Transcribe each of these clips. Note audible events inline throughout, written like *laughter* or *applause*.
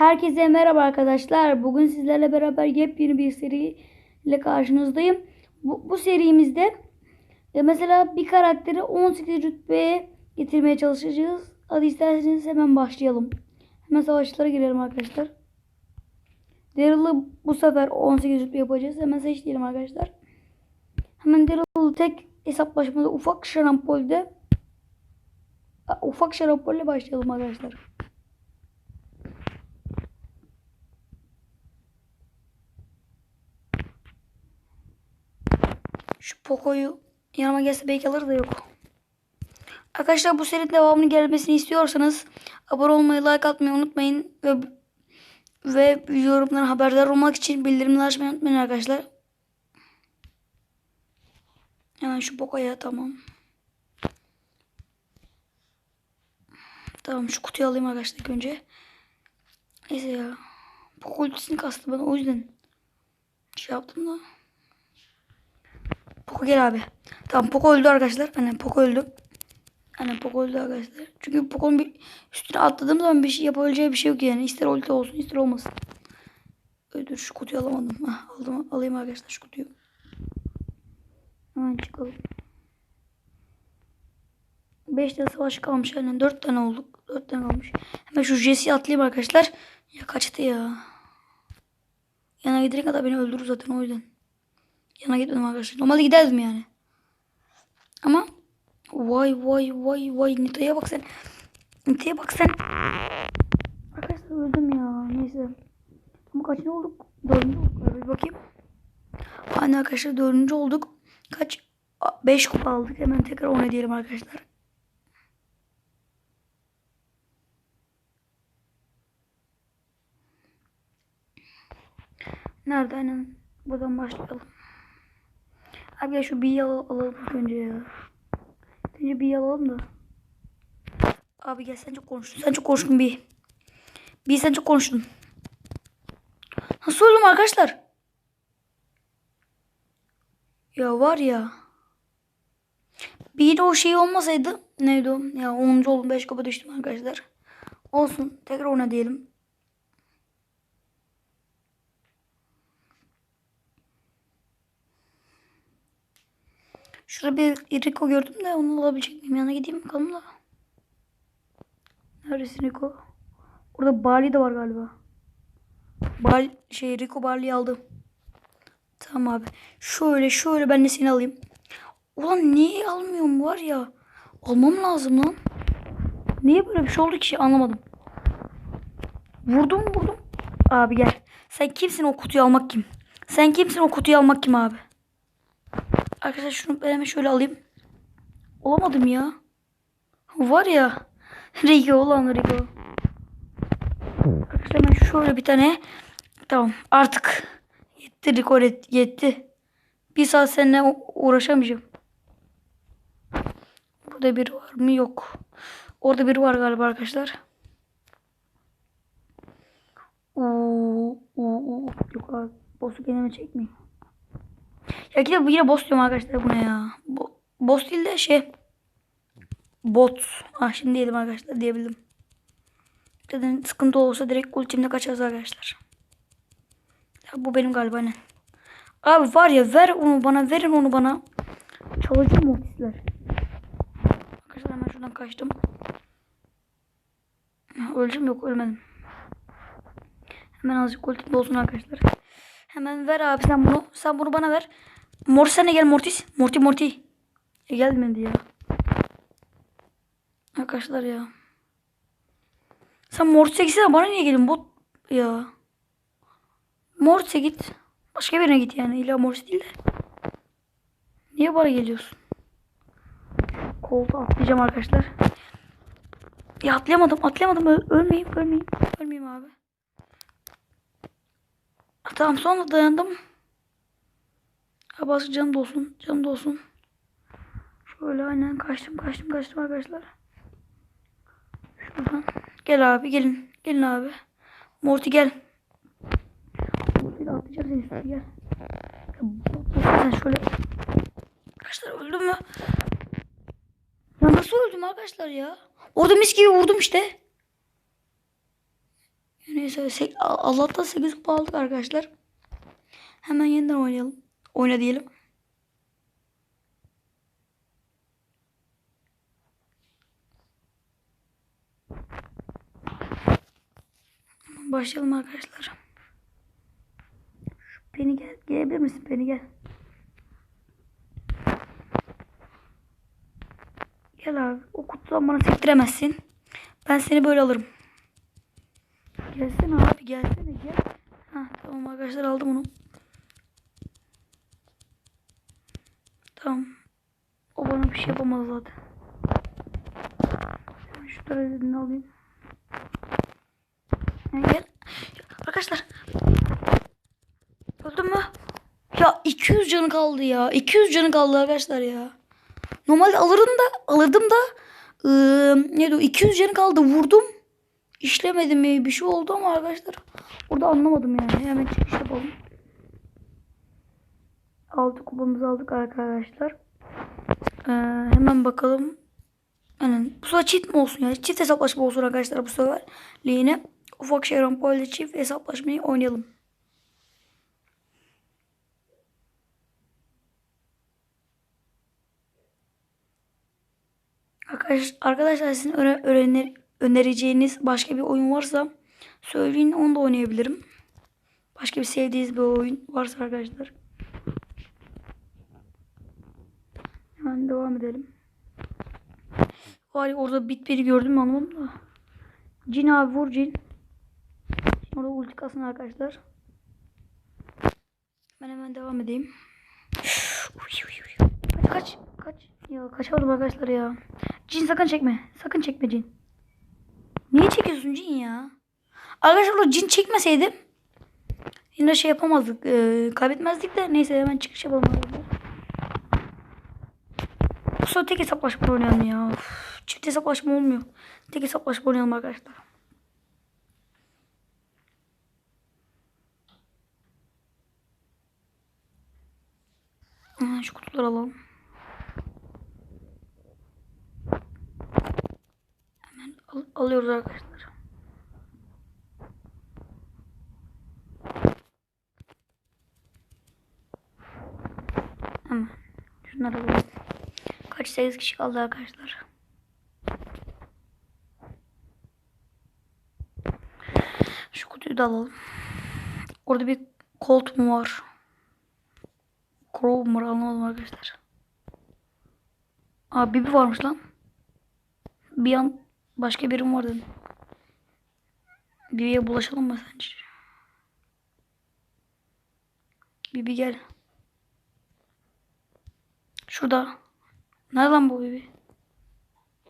Herkese merhaba arkadaşlar. Bugün sizlerle beraber yepyeni bir seri ile karşınızdayım. Bu, bu serimizde e, mesela bir karakteri 18 rütbeye getirmeye çalışacağız. Hadi isterseniz hemen başlayalım. Hemen savaşçılara girelim arkadaşlar. Daryl'ı bu sefer 18 rütbe yapacağız. Hemen seçtirelim arkadaşlar. Hemen Daryl'ı tek hesaplaşmada ufak şarampolde ufak şarampole başlayalım arkadaşlar. Şu Poco'yu yanıma gelse belki alır da yok. Arkadaşlar bu serinin devamını gelmesini istiyorsanız abone olmayı, like atmayı unutmayın ve ve yorumdan haberdar olmak için bildirimleri açmayı unutmayın arkadaşlar. Hemen şu Poco'ya tamam. Tamam şu kutuyu alayım arkadaşlar önce. Neyse ya. Poco ultisini kastı bana o yüzden şey yaptım da. Poco gel abi. Tamam Poco öldü arkadaşlar. Aynen Poco öldü. Aynen Poco öldü arkadaşlar. Çünkü Poco'nun bir üstüne atladığım zaman bir şey yapabileceği bir şey yok yani. İster ulti olsun ister olmasın. Öldür şu kutuyu alamadım. Hah, aldım, alayım arkadaşlar şu kutuyu. Hemen çıkalım. 5 tane savaş kalmış aynen 4 tane olduk. 4 tane kalmış. Hemen şu Jesse'yi atlayayım arkadaşlar. Ya kaçtı ya. Yana gidene kadar beni öldürür zaten o yüzden. Yana gitmedim arkadaşlar. Normalde giderdim yani. Ama vay vay vay vay Nita'ya bak sen. Nita'ya bak sen. Arkadaşlar öldüm ya. Neyse. Ama kaçıncı olduk? Dördüncü olduk. Bir bakayım. Hani arkadaşlar dördüncü olduk. Kaç? Beş kupa aldık. Hemen tekrar ona diyelim arkadaşlar. Nerede? Aynen. Buradan başlayalım. Abi ya şu bir al alalım önce ya. Önce bir alalım da. Abi gel sen çok konuştun. Sen çok konuştun bir. Bir sen çok konuştun. Nasıl öldüm arkadaşlar? Ya var ya. Bir de o şey olmasaydı. Neydi o? Ya 10. oldum 5 kupa düştüm arkadaşlar. Olsun. Tekrar ona diyelim. Şurada bir Rico gördüm de onu alabilecek miyim? Yana gideyim bakalım da. Neredesin Rico? Orada Barley de var galiba. Bal şey Rico Barley'i aldım. Tamam abi. Şöyle şöyle ben de seni alayım. Ulan niye almıyorum var ya. Almam lazım lan. Niye böyle bir şey oldu ki anlamadım. Vurdum vurdum. Abi gel. Sen kimsin o kutuyu almak kim? Sen kimsin o kutuyu almak kim abi? Arkadaşlar şunu ben şöyle alayım. Olamadım ya. Var ya. *laughs* Rico olan Rico. Arkadaşlar ben şöyle bir tane. Tamam artık. Yetti Rico yetti. Bir saat seninle uğraşamayacağım. Burada biri var mı? Yok. Orada biri var galiba arkadaşlar. Oo, oo, oo. Yok abi. Boss'u kendime çekmeyeyim. Ya ki de yine boss diyorum arkadaşlar bu ne ya. Bo boss değil de şey. Bot. Ah şimdi diyelim arkadaşlar diyebildim. Zaten sıkıntı olursa direkt ultimle kaçarız arkadaşlar. Ya bu benim galiba ne? Abi var ya ver onu bana verin onu bana. Çalacağım ultisler. Arkadaşlar hemen şuradan kaçtım. Öleceğim yok ölmedim. Hemen azıcık ultim olsun arkadaşlar. Hemen ver abi sen bunu. Sen bunu bana ver. Mortis sen de gel Mortis. Morty Morty. E, gelmedi ya. Arkadaşlar ya. Sen Mortis'e gitsene bana niye gelin bot ya. Mortis'e git. Başka birine git yani. İlla Mortis değil de. Niye bana geliyorsun? Koltuğa atlayacağım arkadaşlar. Ya atlayamadım atlayamadım. Öl ölmeyeyim ölmeyeyim. Ölmeyeyim abi. Tamam sonra dayandım. Ha bas canım dolsun. Canım dolsun. Şöyle aynen kaçtım kaçtım kaçtım arkadaşlar. Şuradan. Gel abi gelin. Gelin abi. Morty gel. Morty de atlayacağım üstüne gel. Sen şöyle. Arkadaşlar öldüm mü? Ya nasıl öldüm arkadaşlar ya? Orada mis gibi vurdum işte. Neyse Allah'tan 8 kupa aldık arkadaşlar. Hemen yeniden oynayalım. Oyna diyelim. Başlayalım arkadaşlar. Beni gel. Gelebilir misin? Beni gel. Gel abi. O kutudan bana sektiremezsin. Ben seni böyle alırım. Gelsene abi gelsene gel. Hah, tamam arkadaşlar aldım onu. Tamam. O bana bir şey yapamaz zaten. Şunları elinden alayım. Gel. Arkadaşlar. Öldün mü? Ya 200 canı kaldı ya. 200 canı kaldı arkadaşlar ya. Normalde alırım da alırdım da ıı, ne diyor 200 canı kaldı vurdum. İşlemedi mi bir şey oldu ama arkadaşlar burada anlamadım yani. Hemen çıkış yapalım. 6 kupamızı aldık arkadaşlar. Ee, hemen bakalım. Aynen. Bu sefer çift mi olsun ya? Çift hesaplaşma olsun arkadaşlar bu sefer. Yine ufak şehir rampayla çift hesaplaşmayı oynayalım. Arkadaş, arkadaşlar sizin öne- öğrenir, önereceğiniz başka bir oyun varsa söyleyin onu da oynayabilirim. Başka bir sevdiğiniz bir oyun varsa arkadaşlar. Hemen devam edelim. Ya orada bit biri gördüm mü anlamadım da. Cin abi vur cin. Orada ulti kasın arkadaşlar. Ben hemen devam edeyim. Kaç kaç kaç. Ya kaçamadım arkadaşlar ya. Cin sakın çekme. Sakın çekme cin. Niye çekiyorsun cin ya? Arkadaşlar cin çekmeseydim yine şey yapamazdık. E, kaybetmezdik de neyse hemen çıkış yapalım. Sefer tek hesaplaşma oynayalım ya. Uf, çift hesaplaşma olmuyor. Tek hesaplaşma oynayalım arkadaşlar. Şu kutuları alalım. Hemen al- alıyoruz arkadaşlar. Hemen şunları alalım. Kaç 8 kişi kaldı arkadaşlar. Şu kutuyu da alalım. Orada bir kolt mu var? Crow mu anlamadım arkadaşlar. Aa Bibi varmış lan. Bir an başka birim var dedim. Bibi'ye bulaşalım mı sence? Bibi gel. Şurada. Nerede lan bu Bibi?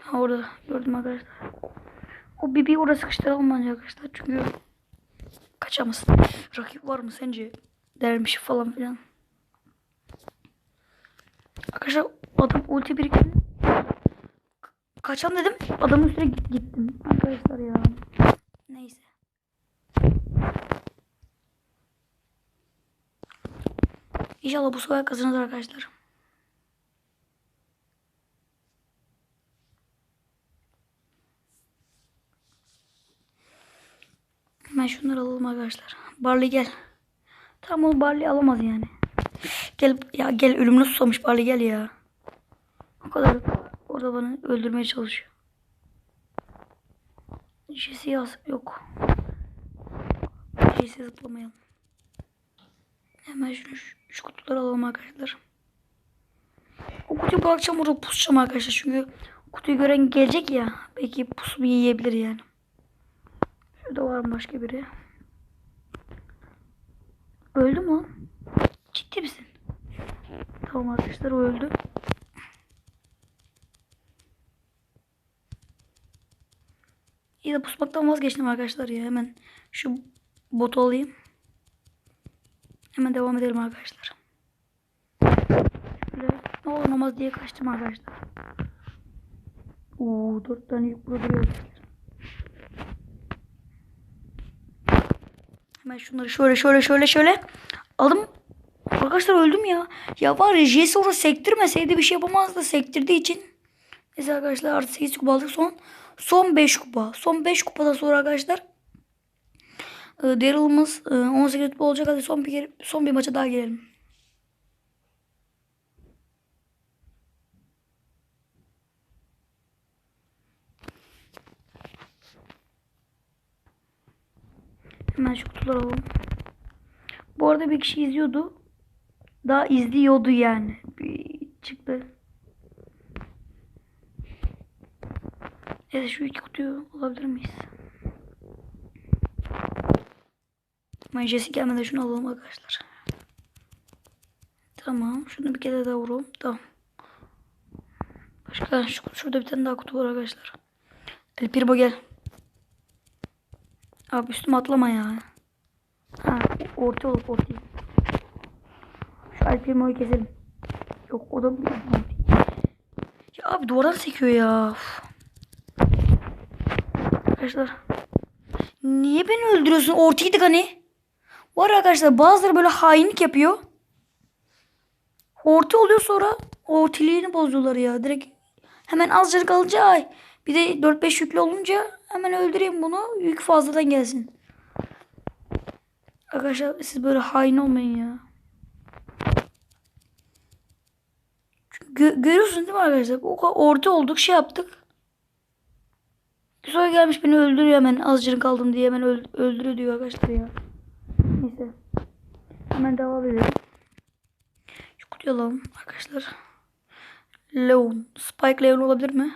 Ha orada gördüm arkadaşlar. O Bibi'yi oraya sıkıştıralım bence arkadaşlar. Çünkü kaçamaz. Rakip var mı sence? Dermiş falan filan. Arkadaşlar adam ulti biriktirdi. Kaçan dedim. Adamın üstüne git- gittim. Arkadaşlar ya. Neyse. İnşallah bu sefer kazanırız arkadaşlar. Hemen şunları alalım arkadaşlar. Barley gel. Tamam o Barley alamaz yani. Gel ya gel ölümüne susamış Barley gel ya. O kadar orada bana öldürmeye çalışıyor. Jesse yaz yok. Jesse zıplamayalım. Hemen şunu şu, şu kutuları alalım arkadaşlar. O kutuyu bırakacağım orada pusacağım arkadaşlar çünkü kutuyu gören gelecek ya. Belki pusumu yiyebilir yani. Şurada var mı başka biri? Öldü mü? Ciddi misin? Tamam arkadaşlar o öldü. İyi de pusmaktan vazgeçtim arkadaşlar ya. Hemen şu botu alayım. Hemen devam edelim arkadaşlar. Şöyle ne olmaz diye kaçtım arkadaşlar. Oo dört tane yük burada duruyor. Hemen şunları şöyle şöyle şöyle şöyle aldım. Arkadaşlar öldüm ya. Ya var ya Jesse orada sektirmeseydi bir şey yapamazdı. Sektirdiği için. Neyse arkadaşlar artı 8 kupa aldık son. Son 5 kupa. Son 5 kupadan sonra arkadaşlar E, Daryl'ımız e, 18 rütbe olacak. Hadi son bir, son bir maça daha girelim. Hemen şu kutuları alalım. Bu arada bir kişi izliyordu. Daha izliyordu yani. Bir çıktı. Evet şu iki kutuyu alabilir miyiz? Ama Jesse gelmeden şunu alalım arkadaşlar. Tamam. Şunu bir kere daha vuralım. Tamam. Başka şu, şurada bir tane daha kutu var arkadaşlar. El Pirbo gel. Abi üstüme atlama ya. Ha, orta olup orta. Şu El Pirmo'yu keselim. Yok o da Ya abi duvardan sekiyor ya. Uf. Arkadaşlar. Niye beni öldürüyorsun? Ortaydık hani. Var arkadaşlar bazıları böyle hainlik yapıyor. Orta oluyor sonra ortiliğini bozuyorlar ya. Direkt hemen azıcık alınca ay. Bir de 4-5 yüklü olunca hemen öldüreyim bunu. Yük fazladan gelsin. Arkadaşlar siz böyle hain olmayın ya. Gö- görüyorsunuz değil mi arkadaşlar? O orta olduk şey yaptık. Sonra gelmiş beni öldürüyor hemen azıcık kaldım diye hemen öl- öldürüyor diyor arkadaşlar ya. Neyse. Hemen devam edelim. Şu kutuyu alalım arkadaşlar. Leon. Spike Leon olabilir mi?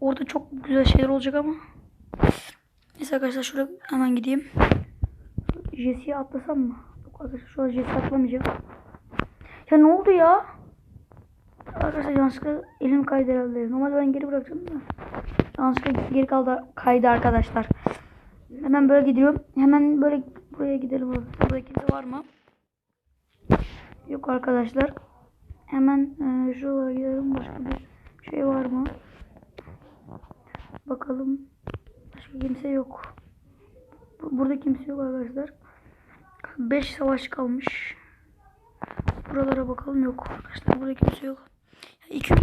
Orada çok güzel şeyler olacak ama. Neyse arkadaşlar şuraya hemen gideyim. Jesse'yi atlasam mı? Yok arkadaşlar şu an Jesse atlamayacağım. Ya ne oldu ya? Arkadaşlar yanlışlıkla elim kaydı herhalde. Normalde ben geri bırakacağım da. Yanlışlıkla geri kaldı kaydı arkadaşlar. Hemen böyle gidiyorum. Hemen böyle buraya gidelim. Burada kimse var mı? Yok arkadaşlar. Hemen e, şuralara gidelim. Başka bir şey var mı? Bakalım. Başka kimse yok. Bu- Burada kimse yok arkadaşlar. 5 savaş kalmış. Buralara bakalım yok. Arkadaşlar burada kimse yok. İki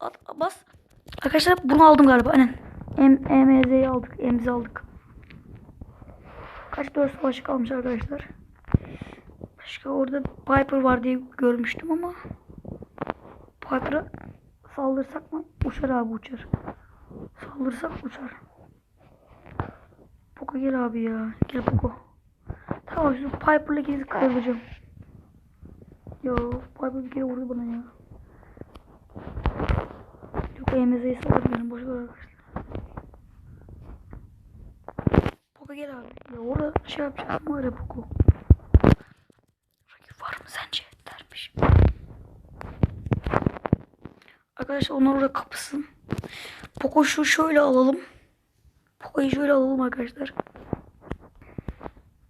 at, bas. Arkadaşlar bunu aldım galiba. Aynen. M EMZ'yi aldık. Emzi aldık. Kaç dört savaş kalmış arkadaşlar. Başka orada Piper var diye görmüştüm ama Piper'a saldırsak mı? Uçar abi uçar. Saldırsak uçar. Poco gel abi ya. Gel Poco. Tamam şu Piper'la ikinizi kırılacağım. Yo Piper bir kere vurdu bana ya. Yok EMZ'yi saldırmıyorum. Boş ver arkadaşlar. Poco gel abi. Ya orada şey yapacağız mı ya Poco. Rakip var mı sence? Dermiş. Arkadaşlar onlar orada kapısın. Poco şu şöyle alalım. Poco'yu şöyle alalım arkadaşlar.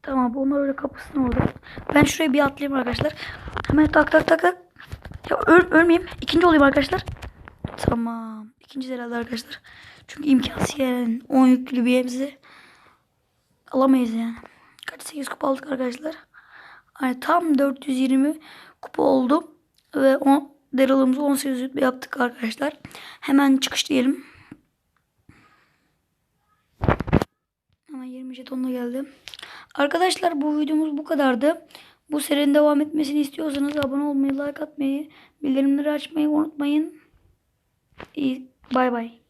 Tamam onlar öyle kapısın orada. Ben şuraya bir atlayayım arkadaşlar. Hemen tak tak tak tak. Ya öl ölmeyeyim. İkinci olayım arkadaşlar. Tamam. İkinci herhalde arkadaşlar. Çünkü imkansız yani. 10 yüklü bir emzi alamayız yani. Kaç 8 kupa aldık arkadaşlar. Yani tam 420 kupa oldu. Ve o Daryl'ımızı 18 rütbe yaptık arkadaşlar. Hemen çıkış diyelim. Hemen 20 jetonla geldi. Arkadaşlar bu videomuz bu kadardı. Bu serinin devam etmesini istiyorsanız abone olmayı, like atmayı, bildirimleri açmayı unutmayın. İyi, bay bay.